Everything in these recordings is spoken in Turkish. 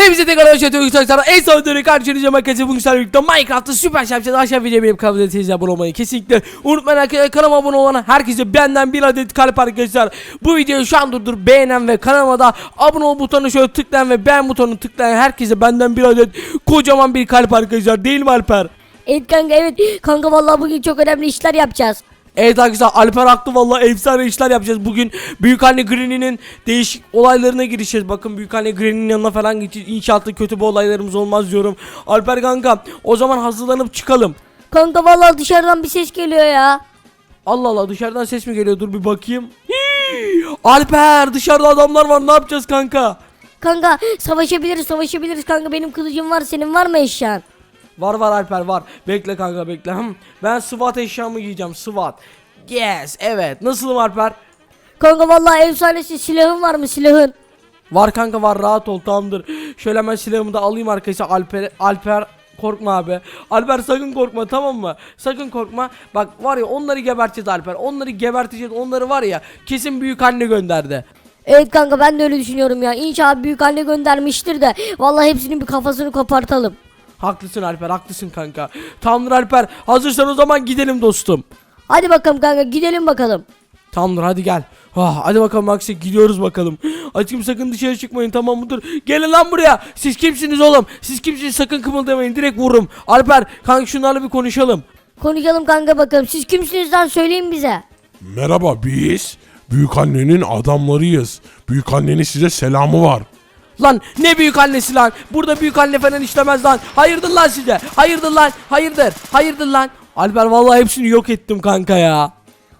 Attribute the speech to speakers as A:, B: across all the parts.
A: Hepinize tekrar hoş geldiniz arkadaşlar. En son dönük karşınızda makası bugün sizlerle birlikte Minecraft'ta süper yapacağız. Aşağı videoya benim kanalıma teyze abone olmayı kesinlikle unutmayın arkadaşlar. Kanalıma abone olan herkese benden bir adet kalp arkadaşlar. Bu videoyu şu an durdur beğenen ve kanalıma da abone ol butonuna şöyle tıklayan ve beğen butonunu tıklayan herkese benden bir adet kocaman bir kalp arkadaşlar. Değil mi Alper?
B: Evet kanka evet. Kanka vallahi bugün çok önemli işler yapacağız.
A: Evet arkadaşlar Alper haklı vallahi efsane işler yapacağız. Bugün Büyükanne Granny'nin değişik olaylarına girişeceğiz. Bakın Büyükanne Granny'nin yanına falan gideceğiz. İnşallah kötü bir olaylarımız olmaz diyorum. Alper kanka o zaman hazırlanıp çıkalım.
B: Kanka vallahi dışarıdan bir ses geliyor ya.
A: Allah Allah dışarıdan ses mi geliyor? Dur bir bakayım. Hii! Alper dışarıda adamlar var. Ne yapacağız kanka?
B: Kanka savaşabiliriz savaşabiliriz. Kanka benim kılıcım var senin var mı eşyan?
A: Var var Alper var bekle kanka bekle Ben SWAT eşyamı giyeceğim SWAT Yes evet nasılım Alper
B: Kanka vallahi efsanesi silahın var mı silahın?
A: Var kanka var rahat ol tamamdır. Şöyle hemen silahımı da alayım arkadaşlar. Alper Alper korkma abi. Alper sakın korkma tamam mı? Sakın korkma. Bak var ya onları geberteceğiz Alper. Onları geberteceğiz. Onları var ya kesin büyük anne gönderdi.
B: Evet kanka ben de öyle düşünüyorum ya. İnşallah büyük anne göndermiştir de vallahi hepsinin bir kafasını kopartalım.
A: Haklısın Alper haklısın kanka. Tamamdır Alper. Hazırsan o zaman gidelim dostum.
B: Hadi bakalım kanka gidelim bakalım.
A: Tamamdır hadi gel. Ah, hadi bakalım Maxi gidiyoruz bakalım. Aşkım sakın dışarı çıkmayın tamam mıdır? Gelin lan buraya. Siz kimsiniz oğlum? Siz kimsiniz? Sakın kımıldamayın. Direkt vururum. Alper kanka şunlarla bir konuşalım.
B: Konuşalım kanka bakalım. Siz kimsiniz lan söyleyin bize.
C: Merhaba biz Büyükannenin adamlarıyız. Büyükannenin size selamı var.
A: Lan ne büyük annesi lan. Burada büyük anne falan işlemez lan. Hayırdır lan size. Hayırdır lan. Hayırdır. Hayırdır lan. Alper vallahi hepsini yok ettim kanka ya.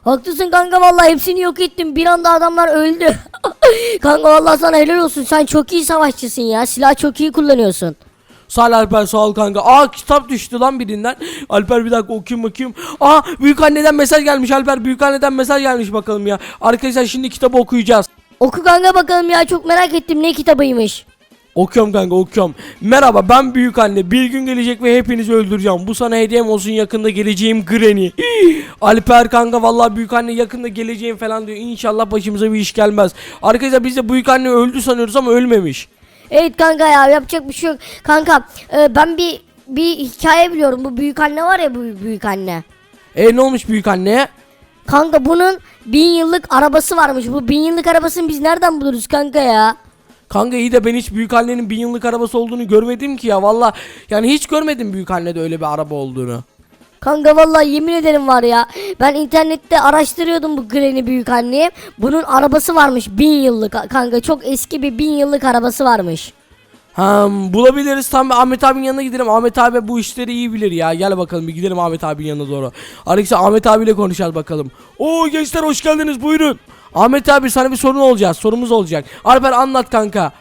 B: Haklısın kanka vallahi hepsini yok ettim. Bir anda adamlar öldü. kanka vallahi sana helal olsun. Sen çok iyi savaşçısın ya. Silah çok iyi kullanıyorsun.
A: Sağ ol Alper sağ ol kanka. Aa kitap düştü lan birinden. Alper bir dakika okuyayım bakayım. Aa büyük anneden mesaj gelmiş Alper. Büyük anneden mesaj gelmiş bakalım ya. Arkadaşlar şimdi kitabı okuyacağız.
B: Oku kanka bakalım ya çok merak ettim ne kitabıymış.
A: Okuyorum kanka okuyorum. Merhaba ben büyük anne. Bir gün gelecek ve hepinizi öldüreceğim. Bu sana hediyem olsun yakında geleceğim Granny. Alper kanka vallahi büyük anne yakında geleceğim falan diyor. İnşallah başımıza bir iş gelmez. Arkadaşlar biz de büyük anne öldü sanıyoruz ama ölmemiş.
B: Evet kanka ya yapacak bir şey yok. Kanka e, ben bir bir hikaye biliyorum. Bu büyük anne var ya bu büyük anne.
A: E ne olmuş büyük anneye?
B: Kanka bunun bin yıllık arabası varmış. Bu bin yıllık arabasını biz nereden buluruz kanka ya?
A: Kanka iyi de ben hiç büyük annenin bin yıllık arabası olduğunu görmedim ki ya. Valla yani hiç görmedim büyük annede öyle bir araba olduğunu.
B: Kanka vallahi yemin ederim var ya. Ben internette araştırıyordum bu Granny büyük anneye. Bunun arabası varmış bin yıllık kanka. Çok eski bir bin yıllık arabası varmış.
A: Ha bulabiliriz tam Ahmet abinin yanına gidelim. Ahmet abi bu işleri iyi bilir ya. Gel bakalım bir gidelim Ahmet abinin yanına doğru. Arkadaşlar Ahmet abiyle konuşacağız bakalım. Oo gençler hoş geldiniz buyurun. Ahmet abi sana bir sorun olacak. Sorumuz olacak. Alper anlat kanka.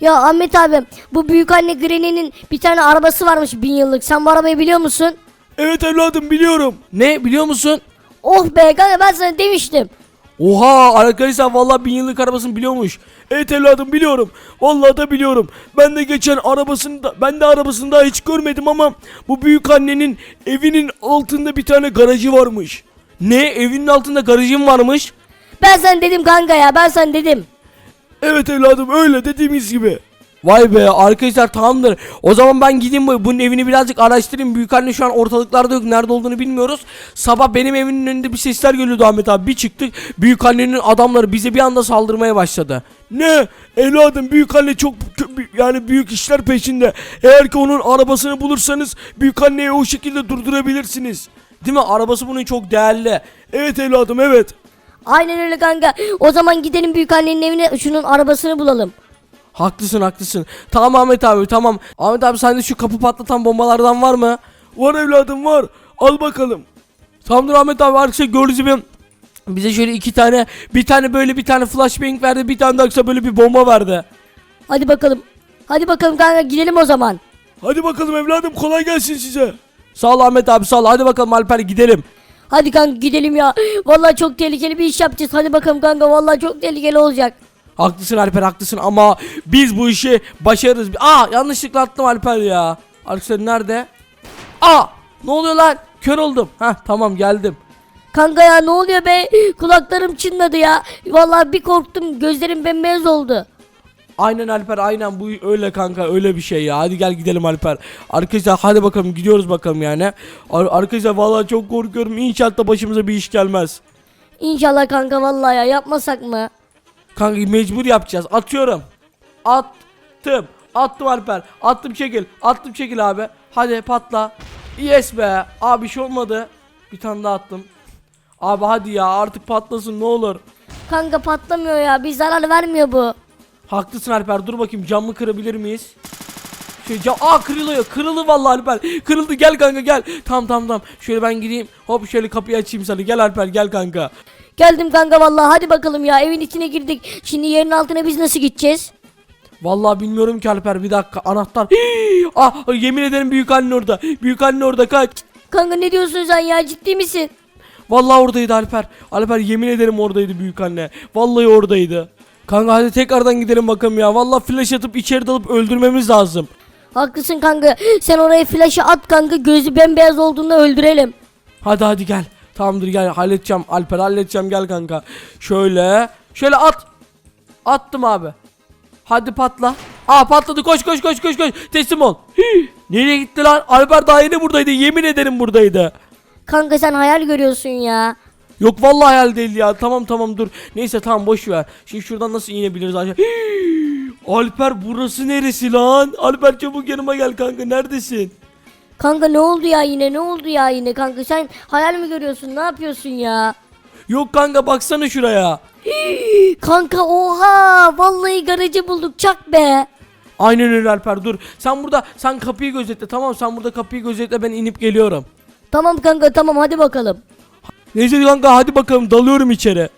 B: Ya Ahmet abi bu büyük anne Granny'nin bir tane arabası varmış bin yıllık. Sen bu arabayı biliyor musun?
A: Evet evladım biliyorum. Ne biliyor musun?
B: Oh be kanka ben sana demiştim.
A: Oha arkadaşlar vallahi bin yıllık arabasını biliyormuş. Evet evladım biliyorum. Vallahi da biliyorum. Ben de geçen arabasını da ben de arabasını daha hiç görmedim ama bu büyük annenin evinin altında bir tane garajı varmış. Ne evinin altında garajın varmış?
B: Ben sana dedim kanka ya ben sana dedim.
A: Evet evladım öyle dediğimiz gibi. Vay be arkadaşlar tamamdır. O zaman ben gideyim bu- bunun evini birazcık araştırayım. Büyük anne şu an ortalıklarda yok. Nerede olduğunu bilmiyoruz. Sabah benim evimin önünde bir sesler geliyordu Ahmet abi. Bir çıktık. Büyük annenin adamları bize bir anda saldırmaya başladı. Ne? Evladım büyük anne çok yani büyük işler peşinde. Eğer ki onun arabasını bulursanız büyük anneyi o şekilde durdurabilirsiniz. Değil mi? Arabası bunun çok değerli. Evet evladım evet.
B: Aynen öyle kanka. O zaman gidelim büyük annenin evine şunun arabasını bulalım.
A: Haklısın haklısın. Tamam Ahmet abi tamam. Ahmet abi sende şu kapı patlatan bombalardan var mı? Var evladım var. Al bakalım. Tamamdır Ahmet abi arkadaşlar gördüğünüz gibi bize şöyle iki tane bir tane böyle bir tane flashbang verdi bir tane de böyle bir bomba verdi.
B: Hadi bakalım. Hadi bakalım kanka gidelim o zaman.
A: Hadi bakalım evladım kolay gelsin size. Sağ ol Ahmet abi sağ ol. Hadi bakalım Alper gidelim.
B: Hadi kanka gidelim ya. Vallahi çok tehlikeli bir iş yapacağız. Hadi bakalım kanka vallahi çok tehlikeli olacak.
A: Haklısın Alper haklısın ama biz bu işi başarırız. Aa yanlışlıkla attım Alper ya. Arkadaşlar nerede? Aa ne oluyor lan? Kör oldum. Heh tamam geldim.
B: Kanka ya ne oluyor be? Kulaklarım çınladı ya. Vallahi bir korktum. Gözlerim bembeyaz oldu.
A: Aynen Alper aynen bu öyle kanka öyle bir şey ya. Hadi gel gidelim Alper. Arkadaşlar hadi bakalım gidiyoruz bakalım yani. Ar- arkadaşlar vallahi çok korkuyorum. İnşallah başımıza bir iş gelmez.
B: İnşallah kanka vallahi ya yapmasak mı?
A: Kanka mecbur yapacağız. Atıyorum. Attım. Attım Alper. Attım çekil. Attım çekil abi. Hadi patla. Yes be. Abi bir şey olmadı. Bir tane daha attım. Abi hadi ya artık patlasın ne olur.
B: Kanka patlamıyor ya bir zarar vermiyor bu.
A: Haklısın Alper. Dur bakayım camı kırabilir miyiz? Şey cam aa kırılıyor. Kırıldı vallahi Alper. Kırıldı gel kanka gel. Tamam tamam tamam. Şöyle ben gideyim. Hop şöyle kapıyı açayım sana. Gel Alper gel kanka.
B: Geldim kanka vallahi hadi bakalım ya evin içine girdik. Şimdi yerin altına biz nasıl gideceğiz?
A: Vallahi bilmiyorum ki Alper bir dakika anahtar. ah yemin ederim büyük anne orada. Büyük anne orada kaç.
B: Kanka ne diyorsun sen ya ciddi misin?
A: Vallahi oradaydı Alper. Alper yemin ederim oradaydı büyük anne. Vallahi oradaydı. Kanka hadi tekrardan gidelim bakalım ya. Vallahi flash atıp içeri dalıp öldürmemiz lazım.
B: Haklısın kanka sen oraya flaşı at kanka gözü bembeyaz olduğunda öldürelim.
A: Hadi hadi gel. Tamamdır gel halledeceğim Alper halledeceğim gel kanka. Şöyle. Şöyle at. Attım abi. Hadi patla. Aa patladı koş koş koş koş koş. Teslim ol. Hii, Nereye gitti lan? Alper daha yeni buradaydı. Yemin ederim buradaydı.
B: Kanka sen hayal görüyorsun ya.
A: Yok vallahi hayal değil ya. Tamam tamam dur. Neyse tamam boş ver. Şimdi şuradan nasıl inebiliriz aşağı? Hii, Alper burası neresi lan? Alper çabuk yanıma gel kanka. Neredesin?
B: Kanka ne oldu ya yine ne oldu ya yine kanka sen hayal mi görüyorsun ne yapıyorsun ya?
A: Yok kanka baksana şuraya.
B: Kanka oha vallahi garajı bulduk çak be.
A: Aynen öyle Alper dur. Sen burada sen kapıyı gözetle tamam sen burada kapıyı gözetle ben inip geliyorum.
B: Tamam kanka tamam hadi bakalım.
A: Neyse kanka hadi bakalım dalıyorum içeri.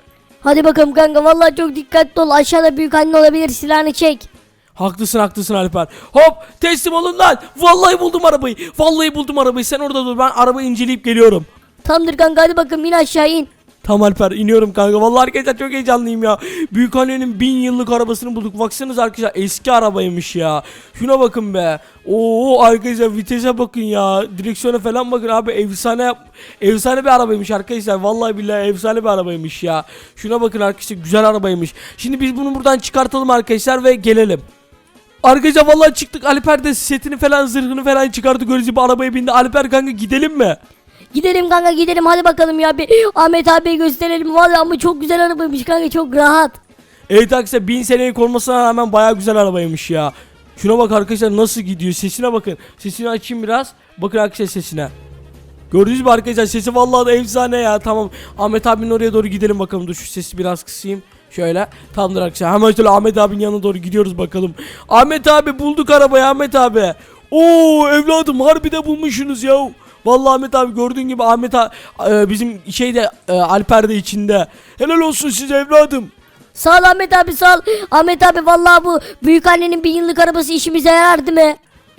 B: Hadi bakalım kanka vallahi çok dikkatli ol aşağıda büyük anne olabilir silahını çek.
A: Haklısın haklısın Alper. Hop teslim olun lan. Vallahi buldum arabayı. Vallahi buldum arabayı. Sen orada dur ben arabayı inceleyip geliyorum.
B: Tamamdır kanka hadi bakalım in aşağı in.
A: Tamam Alper iniyorum kanka. Vallahi arkadaşlar çok heyecanlıyım ya. Büyük annenin bin yıllık arabasını bulduk. Baksanıza arkadaşlar eski arabaymış ya. Şuna bakın be. Oo arkadaşlar vitese bakın ya. Direksiyona falan bakın abi. Efsane efsane bir arabaymış arkadaşlar. Vallahi billahi efsane bir arabaymış ya. Şuna bakın arkadaşlar güzel arabaymış. Şimdi biz bunu buradan çıkartalım arkadaşlar ve gelelim. Arkadaşlar vallahi çıktık. Alper de setini falan zırhını falan çıkardı. Gördüğünüz gibi arabaya bindi. Alper kanka gidelim mi?
B: Gidelim kanka gidelim hadi bakalım ya bir Ahmet abiye gösterelim. Vallahi ama çok güzel arabaymış kanka çok rahat.
A: Evet arkadaşlar bin senelik olmasına rağmen baya güzel arabaymış ya. Şuna bak arkadaşlar nasıl gidiyor sesine bakın. Sesini açayım biraz. Bakın arkadaşlar sesine. Gördünüz mü arkadaşlar sesi vallahi da efsane ya. Tamam Ahmet abinin oraya doğru gidelim bakalım. Dur şu sesi biraz kısayım. Şöyle tamamdır arkadaşlar. Hemen şöyle Ahmet abinin yanına doğru gidiyoruz bakalım. Ahmet abi bulduk arabayı Ahmet abi. Oo evladım harbi de bulmuşsunuz ya. Vallahi Ahmet abi gördüğün gibi Ahmet a- e, bizim şeyde e, Alper de içinde. Helal olsun size evladım.
B: Sağ ol Ahmet abi sağ ol. Ahmet abi vallahi bu büyük annenin bin yıllık arabası işimize yarar değil mi?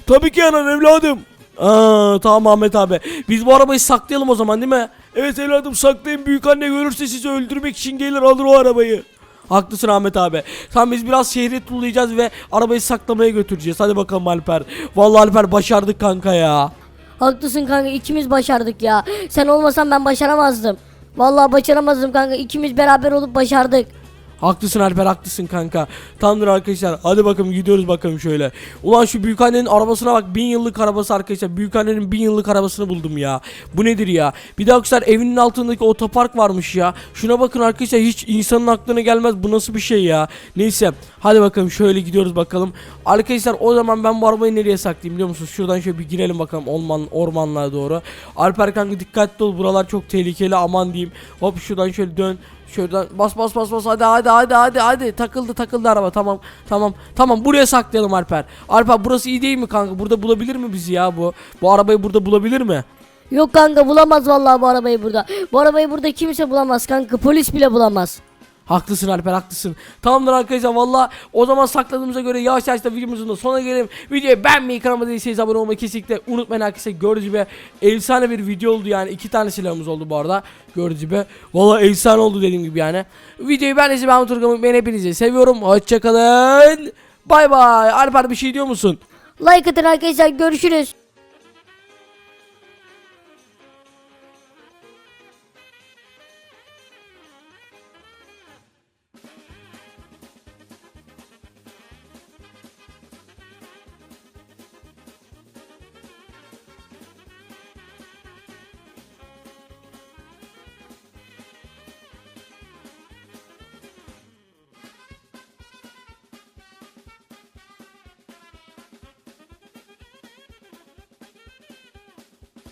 A: Tabii ki yanar evladım. Aa, tamam Ahmet abi. Biz bu arabayı saklayalım o zaman değil mi? Evet evladım saklayın. Büyük anne görürse sizi öldürmek için gelir alır o arabayı. Haklısın Ahmet abi. Tamam biz biraz şehri turlayacağız ve arabayı saklamaya götüreceğiz. Hadi bakalım Alper. Vallahi Alper başardık kanka ya.
B: Haklısın kanka ikimiz başardık ya. Sen olmasan ben başaramazdım. Vallahi başaramazdım kanka ikimiz beraber olup başardık.
A: Haklısın Alper haklısın kanka. Tamamdır arkadaşlar. Hadi bakalım gidiyoruz bakalım şöyle. Ulan şu büyükannenin arabasına bak. Bin yıllık arabası arkadaşlar. Büyükannenin bin yıllık arabasını buldum ya. Bu nedir ya? Bir de arkadaşlar evinin altındaki otopark varmış ya. Şuna bakın arkadaşlar hiç insanın aklına gelmez. Bu nasıl bir şey ya? Neyse. Hadi bakalım şöyle gidiyoruz bakalım. Arkadaşlar o zaman ben bu arabayı nereye saklayayım biliyor musunuz? Şuradan şöyle bir girelim bakalım orman, ormanlara doğru. Alper kanka dikkatli ol. Buralar çok tehlikeli aman diyeyim. Hop şuradan şöyle dön. Şuradan bas bas bas bas hadi hadi hadi hadi hadi takıldı takıldı araba tamam tamam tamam buraya saklayalım Alper. Alper burası iyi değil mi kanka? Burada bulabilir mi bizi ya bu? Bu arabayı burada bulabilir mi?
B: Yok kanka bulamaz vallahi bu arabayı burada. Bu arabayı burada kimse bulamaz kanka polis bile bulamaz.
A: Haklısın Alper haklısın. Tamamdır arkadaşlar valla o zaman sakladığımıza göre yavaş yavaş da videomuzun da sonuna gelelim. Videoyu beğenmeyi kanalıma değilseniz abone olmayı kesinlikle unutmayın arkadaşlar. Gördüğünüz gibi efsane bir video oldu yani. iki tane silahımız oldu bu arada. Gördüğünüz gibi. Valla efsane oldu dediğim gibi yani. Videoyu ben de ben Turgam ben hepinizi seviyorum. Hoşçakalın. Bay bay. Alper bir şey diyor musun?
B: Like atın arkadaşlar görüşürüz.